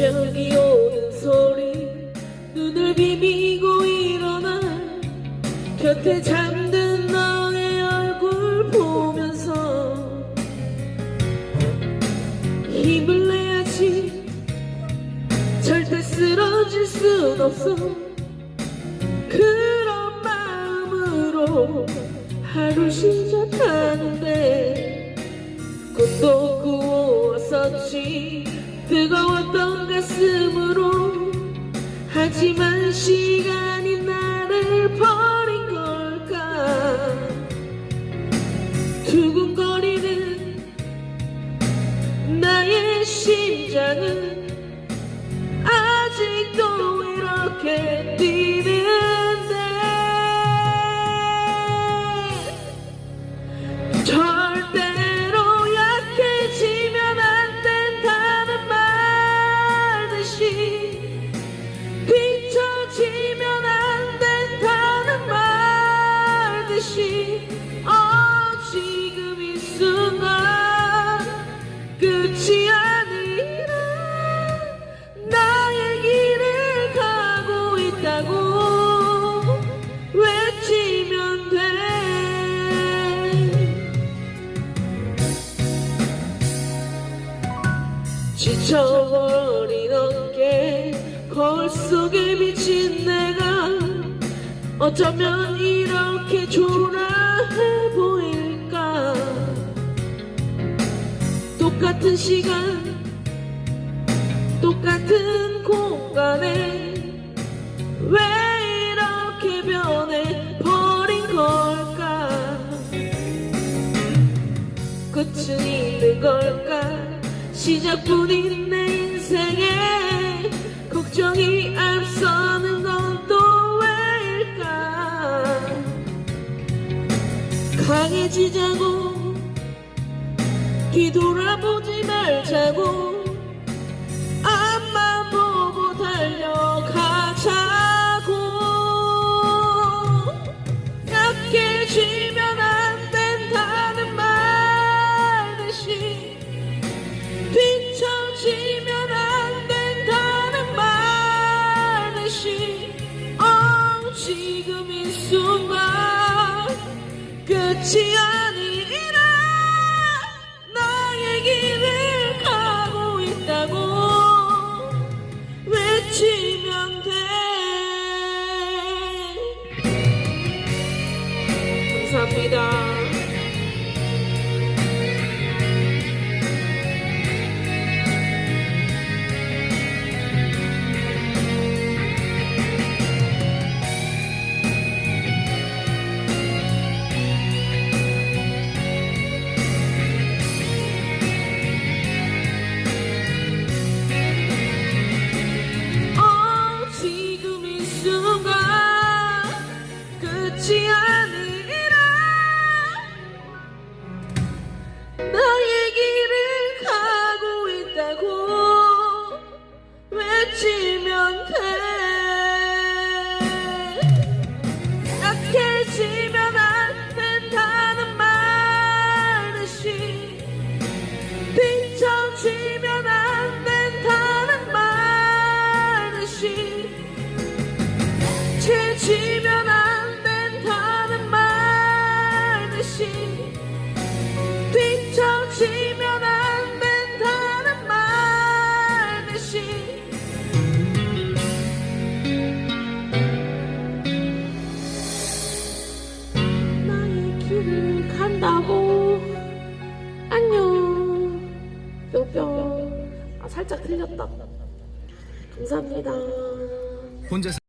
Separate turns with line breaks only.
새벽이 오는 소리. 눈을 비비고 일어나 곁에 잠든 너의 얼굴 보면서 힘을 내야지. 절대 쓰러질 순 없어. 그런 마음으로 하루 시작하는데 꽃도 구웠었지. 뜨거웠던 가슴으로. 하지만 시간이 나를 버린 걸까? 두근거리는 나의 심장은 지쳐버린 어깨 거울 속에 비친 내가 어쩌면 이렇게 초라해 보일까? 똑같은 시간 똑같은 공간에 왜 이렇게 변해 버린 걸까? 끝은 있는 걸까 시작뿐인 내 인생에 걱정이 앞서는 건 또 왜일까? 강해지자고 뒤돌아보지 말자고 끝이 아니라 나의 길을 가고 있다고 외치 끝이 아 살짝 틀렸다. 감사합니다.
혼자